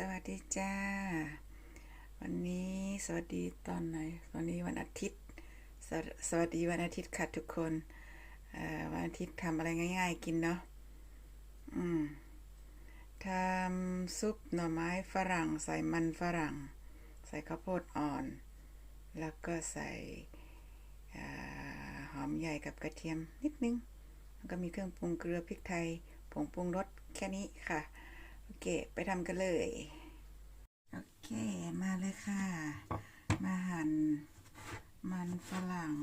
สวัสดีจ้า วันนี้สวัสดีตอนไหนวันนี้วันอาทิตย์สวสวัสดีวันอาทิตย์ค่ะทุกคนวันอาทิตย์ทำอะไรง่าย ๆ กินเนาะอืมทำซุปหน่อไม้ฝรั่ง ใส่มันฝรั่ง ใส่ข้าวโพดอ่อน แล้วก็ใส่หอมใหญ่กับกระเทียมนิดนึงแล้วก็มีเครื่องปรุงเกลือพริกไทยผงปรุงรสแค่นี้ค่ะ โอเค ไปทำกันเลย โอเค มาเลยค่ะ มาหั่นมันฝรั่ง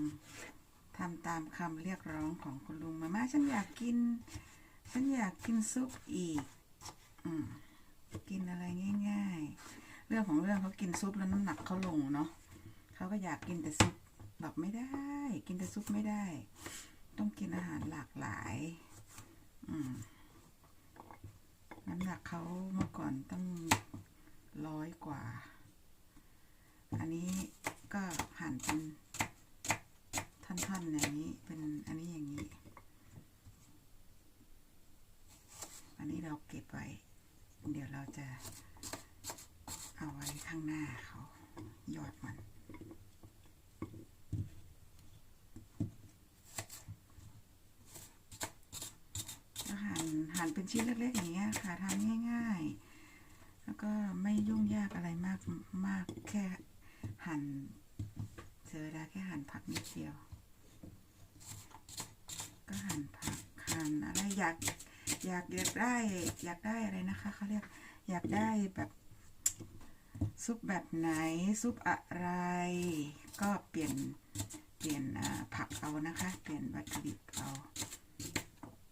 ทำตามคำเรียกร้องของคุณลุงมาม่าฉันอยากกิน ฉันอยากกินซุปอีก อืมกินอะไรง่าย ๆ เรื่องของเรื่องเขากินซุปแล้วน้ำหนักเขาลงเนาะเขาก็อยากกินแต่ซุปแบบไม่ได้ กินแต่ซุปไม่ได้ ต้องกินอาหารหลากหลาย อืม น้ำหนักเขาเมื่อก่อนต้องร้อยกว่า อันนี้ก็หั่นเป็นท่อนๆอย่างนี้ เป็นอันนี้อย่างนี้ อันนี้เราเก็บไว้ เดี๋ยวเราจะเอาไว้ข้างหน้าเขายอดมัน ก็ หั่นเป็นชิ้นเล็กๆอย่างเงี้ยค่ะทำง่ายๆ แล้วก็ไม่ยุ่งยากอะไรมากมากแค่หั่นเจอได้แค่หั่นผักนิดเดียว ก็หั่นผักหั่นอะไรอยากอยากอยากได้อยากได้อะไรนะคะเขาเรียกอยากได้แบบซุปแบบไหนซุปอะไร ก็เปลี่ยนเปลี่ยนผักเอานะคะ เปลี่ยนวัตถุดิบเอา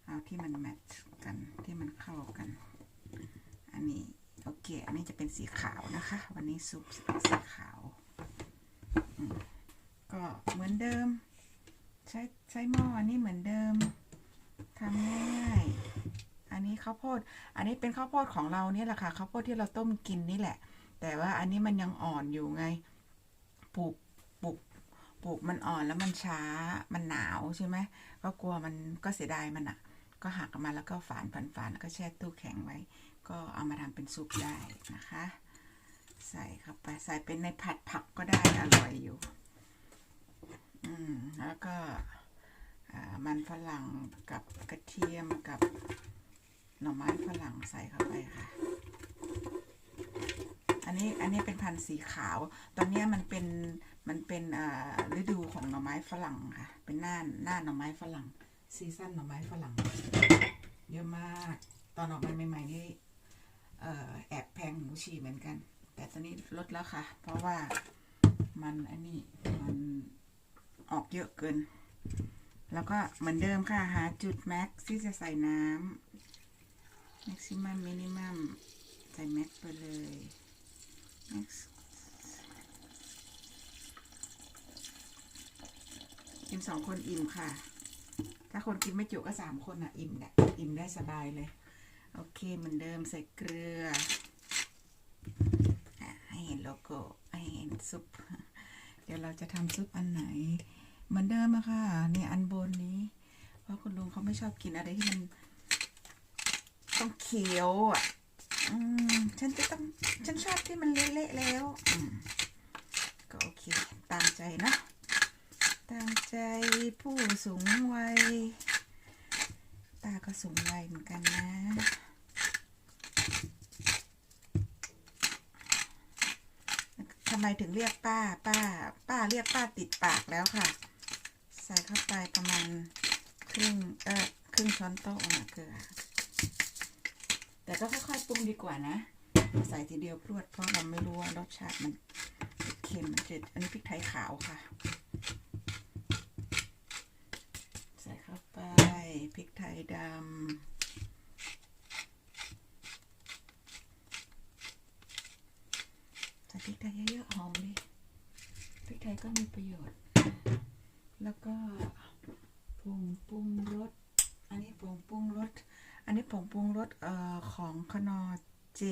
เอาที่มันแมทช์ กันที่มันเข้ากัน อันนี้โอเค อันนี้จะเป็นสีขาวนะคะ วันนี้ซุปสีขาว ก็เหมือนเดิม ใช้ใช้หม้ออันนี้เหมือนเดิมทำง่ายอันนี้ข้าวโพด อันนี้เป็นข้าวโพดของเราเนี่ยแหละค่ะข้าวโพดที่เราต้มกินนี่แหละ แต่ว่าอันนี้มันยังอ่อนอยู่ไงปลูกปลูกปลูกมันอ่อนแล้วมันช้ามันหนาวใช่ไหมก็กลัวมันก็เสียดายมันอะ ก็หักออกมาแล้วก็ฝานฝานฝานแล้วก็แช่ตู้แข็งไว้ ก็เอามาทำเป็นซุปได้นะคะ ใส่เข้าไปใส่เป็นในผัดผักก็ได้อร่อยอยู่ อืมแล้วก็อ่ามันฝรั่งกับกระเทียมกับหน่อไม้ฝรั่งใส่เข้าไปค่ะ อันนี้อันนี้เป็นพันธุ์สีขาว ตอนนี้มันเป็นมันเป็นอ่าฤดูของหน่อไม้ฝรั่งค่ะ เป็นหน้าหน้าหน่อไม้ฝรั่ง ซีซั่นหน่อไม้ฝรั่ง เยอะมาก ตอนออกมาใหม่ ๆ นี่แอบแพงหูฉี่เหมือนกัน แต่ตอนนี้ลดแล้วค่ะ เพราะว่ามันอันนี้มันออกเยอะเกิน แล้วก็เหมือนเดิมค่ะ หาจุดแม็กซ์ที่จะใส่น้ำ maximum minimum ใส่แม็กซ์ไปเลย max กินสองคนอิ่มค่ะ ถ้าคนกินไม่จุก็สามคนอะ อิ่มแหละอิ่มได้สบายเลย โอเคเหมือนเดิมใส่เกลือให้เห็นโลโก้ให้เห็นซุป เดี๋ยวเราจะทำซุปอันไหน เหมือนเดิมอะค่ะเนี่ยอันบนนี้ เพราะคุณลุงเขาไม่ชอบกินอะไรที่มันต้องเคี้ยวอะฉันจะต้อง ฉันชอบที่มันเละๆแล้ว ก็โอเค ตามใจนะ ตามใจผู้สูงวัย ตาก็สูงวัยเหมือนกันนะ ทำไมถึงเรียกป้า ป้า ป้าเรียกป้าติดปากแล้วค่ะ ใส่เข้าไปประมาณครึ่ง เออครึ่งช้อนโต๊ะนะเกลือ แต่ก็ค่อยๆปรุงดีกว่านะ ใส่ทีเดียวพรวดเพราะเราไม่รู้ว่ารสชาติมันเค็มเจ็ดอันนี้พริกไทยขาวค่ะ ใส่เข้าไป พริกไทยดำใส่พริกไทยเยอะๆหอมดิพริกไทยก็มีประโยชน์ แล้วก็ผงปรุงรส อันนี้ผงปรุงรส อันนี้ผงปรุงรสเอ่อของคนอเจ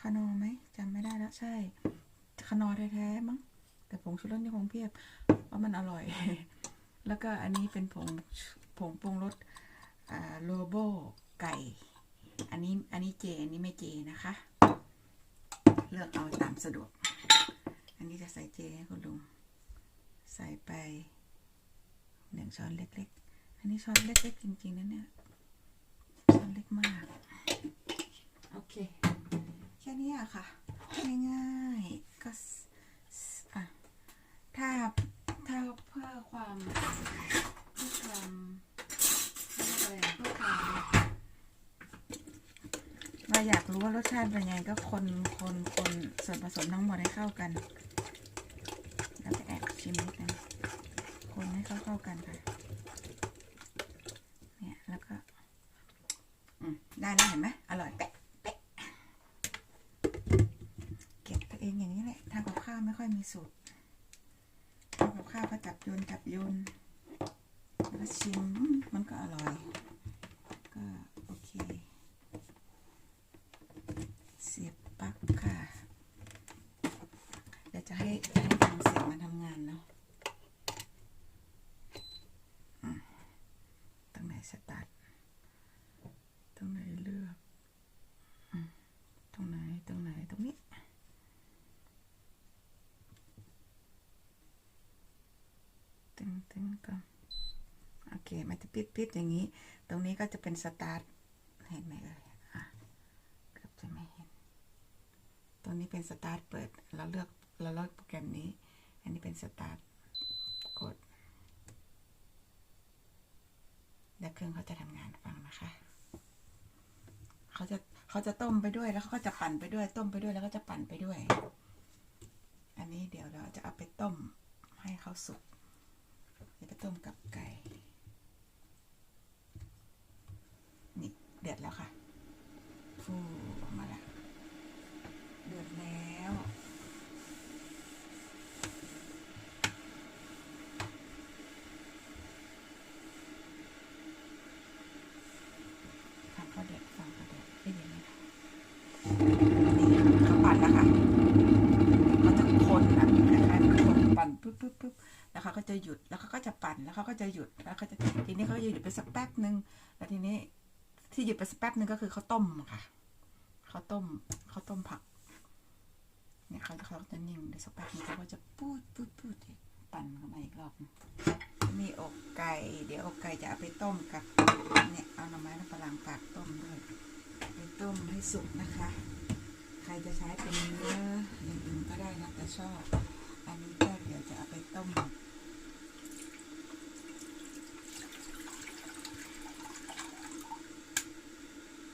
คนอไหมจำไม่ได้แล้วใช่คนอแท้ๆมั้งแต่ผงชูรสนี่คงเพียบเพราะมันอร่อย แล้วก็อันนี้เป็นผง ผงปรุงรสอ่าโลโบไก่ อันนี้อันนี้เจ อันนี้ไม่เจนะคะ เลือกเอาตามสะดวก อันนี้จะใส่เจให้คุณลุง ใส่ไปหนึ่งช้อนเล็กๆ อันนี้ช้อนเล็กๆ จริงๆนะเนี่ยช้อนเล็กมาก โอเค แค่นี้อะค่ะ ง่ายๆ ก็สสอะถ้าถ้าเพื่อความเพื่อความเรียกอะไรอะเพื่อความ เราอยากรู้ว่ารสชาติเป็นยังไงก็คนคนคนส่วนผสมทั้งหมดให้เข้ากัน แล้วก็แอบชิมนิดนึงคนให้เข้าเข้ากันค่ะ เนี่ยแล้วก็อได้แล้วเห็นไหมอร่อยเป๊ะเป๊ะเก็บตัวเองอย่างนี้แหละทำกับข้าวไม่ค่อยมีสูตรทำกับข้าวก็จับโยนจับโยนแล้วชิมมันก็อร่อย ก็โอเค เสียบปลั๊กค่ะ เดี๋ยวจะให้จะให้ฟังเสียงมันทำงานเนาะอืมตรงไหนสตาร์ท ตรงไหนเลือกอืมตรงไหน ตรงไหน ตรงนี้ ตึงตึงก่อนโอเค มันจะปิดปิดอย่างนี้ ตรงนี้ก็จะเป็นสตาร์ทเห็นไหมเอ่ยอะเกือบจะไม่เห็น ตรงนี้เป็นสตาร์ทเปิด เราเลือกเราเลือกโปรแกรมนี้ อันนี้เป็นสตาร์ทกด แล้วเครื่องเขาจะทำงานฟังนะคะเขาจะเขาจะต้มไปด้วยแล้วเขาก็จะปั่นไปด้วย ต้มไปด้วยแล้วก็จะปั่นไปด้วย อันนี้เดี๋ยวเราจะเอาไปต้มให้เขาสุกจะไปต้มกับไก่ นี่เดือดแล้วค่ะฟูออกมาแล้ว เดือดแล้ว ฟังเขาเดือดฟังเขาเดือดได้ยินไหมคะนี่เขาปั่นแล้วค่ะเขาจะคนนะคล้ายๆคนปั่นปุ๊บปุ๊บปุ๊บแล้วเขาก็จะหยุดแล้วเขาก็จะปั่น แล้วเขาก็จะหยุดแล้วเขาจะทีนี้เขาจะหยุดไปสักแป๊บหนึ่งแล้วทีนี้ที่หยุดไปสักแป๊บหนึ่งก็คือเขาต้มค่ะเขาต้มเขาต้มผักเนี่ยเขาเขาจะนิ่งเดี๋ยวสักแป๊บนึงเขาก็จะปูดปูดปูดอีกปั่นเข้ามาอีกรอบมีอกไก่ เดี๋ยวอกไก่จะเอาไปต้มกับเนี่ยเอาหน่อไม้และฝรั่งปากต้มด้วยไปต้มให้สุกนะคะ ใครจะใช้เป็นเนื้ออย่างอื่นก็ได้นะแต่ชอบ อันนี้ก็เดี๋ยวจะเอาไปต้ม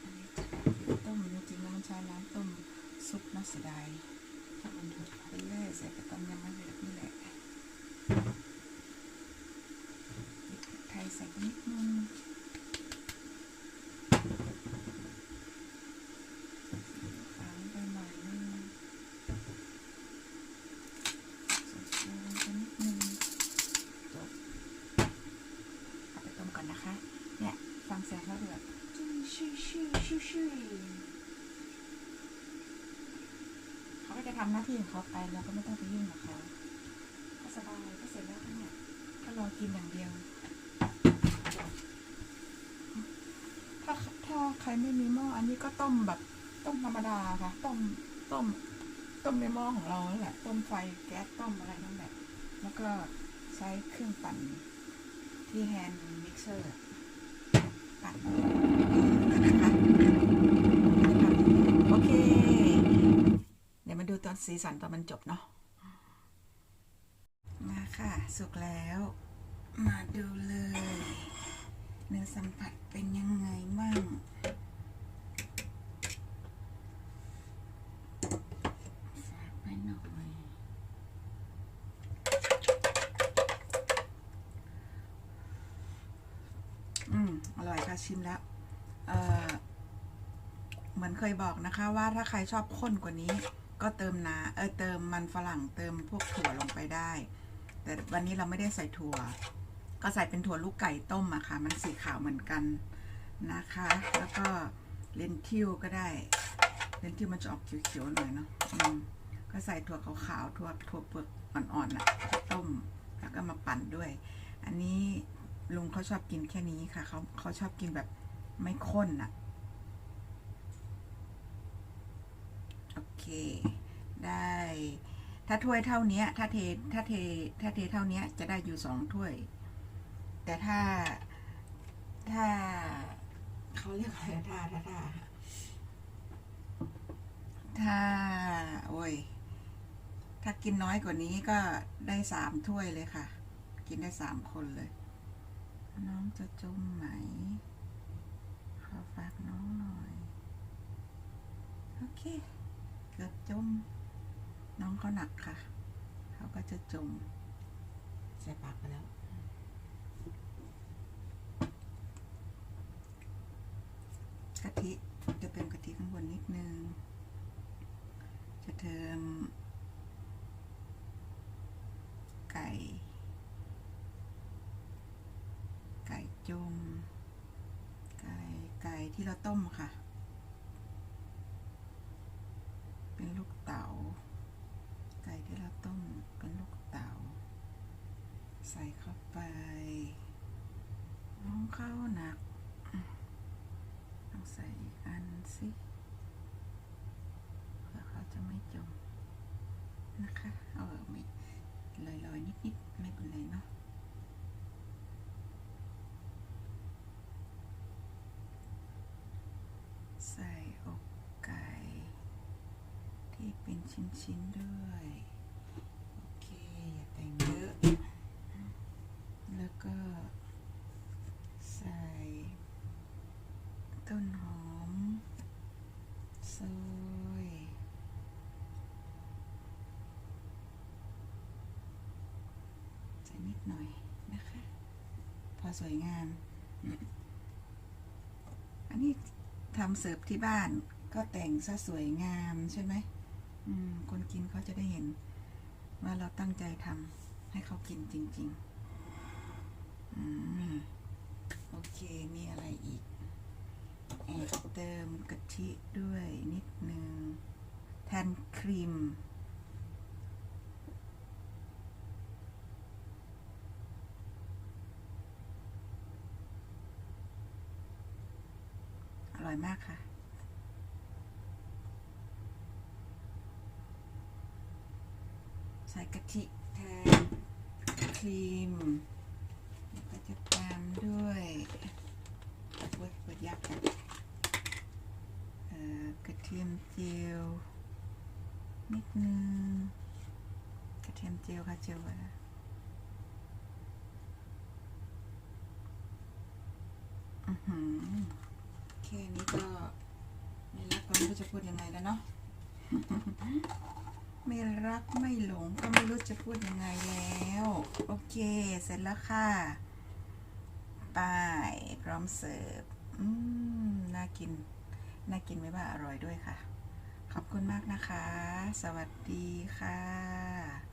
อันนี้จะเอาไปต้มจริงๆแล้วมันใช้น้ำต้มซุปนะ เสียดายถ้ามันเดือดไปเรื่อยใส่กระต้มยำมะเดือดนี่แหละไทยใส่ไปนิดนึงค้างไปหน่นึงใส่ลงไปนิดนึงจบไปต้มก่อนนะคะเนี่ยฟังเสียงเขาเดือชื่อชื่อชื่อชื่อ เขาก็จะทำหน้าที่ของเขาไปแล้วก็ไม่ต้องไปยุ่งกับเขาก็สบายก็เสร็จแล้วเนี่ยก็รอกินอย่างเดียว ถ้าถ้าใครไม่มีหม้ออันนี้ก็ต้มแบบต้มธรรมดาค่ะ ต้มต้ม ต้มในหม้อของเรานั่แหละต้มไฟแก๊สต้มอะไรนั่นแหละแล้วก็ใช้เครื่องปั่นที่แฮนด์มิกเซอร์ปั่นนะคะโอเค เดี๋ยวมาดูตอน สีสันตอนมันจบเนาะมาค่ะสุกแล้ว มาดูเลย เนื้อสัมผัสเป็นยังไงมั่งฝากไปหน่อยอืม อร่อยค่ะชิมแล้ว เอ่อเหมือนเคยบอกนะคะว่าถ้าใครชอบข้นกว่านี้ ก็เติมนาเออเติมมันฝรั่งเติมพวกถั่วลงไปได้ แต่วันนี้เราไม่ได้ใส่ถั่ว ก็ใส่เป็นถั่วลูกไก่ต้มอะค่ะ มันสีขาวเหมือนกันนะคะ แล้วก็เลนทิวก็ได้ เลนทิวมันจะออกเขียวๆหน่อยเนาะก็ใส่ถั่วขาวๆถั่วถั่วเปลือกอ่อนๆอะต้มแล้วก็มาปั่นด้วย อันนี้ลุงเขาชอบกินแค่นี้ค่ะเขาเขาชอบกินแบบไม่ข้นอะโอเค ได้ ถ้าถ้วยเท่านี้ถ้าเทถ้าเทถ้าเทเท่านี้จะได้อยู่สองถ้วย แต่ถ้าถ้าเขาเรียกอะไรถ้าถ้าถ้าถ้าโอ้ย ถ้ากินน้อยกว่านี้ก็ได้สามถ้วยเลยค่ะ กินได้สามคนเลย น้องจะจมไหมขอฝากน้องหน่อย โอเค จม น้องเขาหนักค่ะ เขาก็จะจม ใส่ปากไปแล้ว กะทิจะเติมกะทิข้างบนนิดนึง จะเติมไก่ ไก่จม ไก่ไก่ที่เราต้มค่ะ เป็นลูกเต๋า ไก่ที่เราต้มเป็นลูกเต๋า ใส่เข้าไปน้องเข้าหนักต้องใส่อีกอันสิเพื่อเขาจะไม่จมนะคะ เออไม่ลอยๆนิดๆ ไม่เป็นไรเนาะ ใส่อกไก่ ที่เป็น ชิ้นๆด้วย โอเค อย่าแต่งเยอะ แล้วก็ใส่ต้นหอมซอยใส่นิดหน่อยนะคะ พอสวยงาม อันนี้ทำเสิร์ฟที่บ้านก็แต่งซะสวยงามใช่ไหมอืม คนกินเขาจะได้เห็น ว่าเราตั้งใจทำให้เขากินจริง ๆอโอเค มีอะไรอีกแอบเติมกะทิด้วยนิดนึง แทนครีมอร่อยมากค่ะ ใส่กะทิแทนครีมแล้วก็จะตามด้วยเว้ยเปิดยากจังเอ่อกระเทียมเจียวนิดนึงกระเทียมเจียวค่ะเจียวไว้นะอือหือแค่นี้ก็ไม่รักก็ไม่รู้จะพูดยังไงแล้วเนาะ ไม่รักไม่หลงก็ไม่รู้จะพูดยังไงแล้ว โอเค เสร็จแล้วค่ะไป้ายพร้อมเสิร์ฟอืมน่ากิน น่ากินไม่ว่าอร่อยด้วยค่ะ ขอบคุณมากนะคะ สวัสดีค่ะ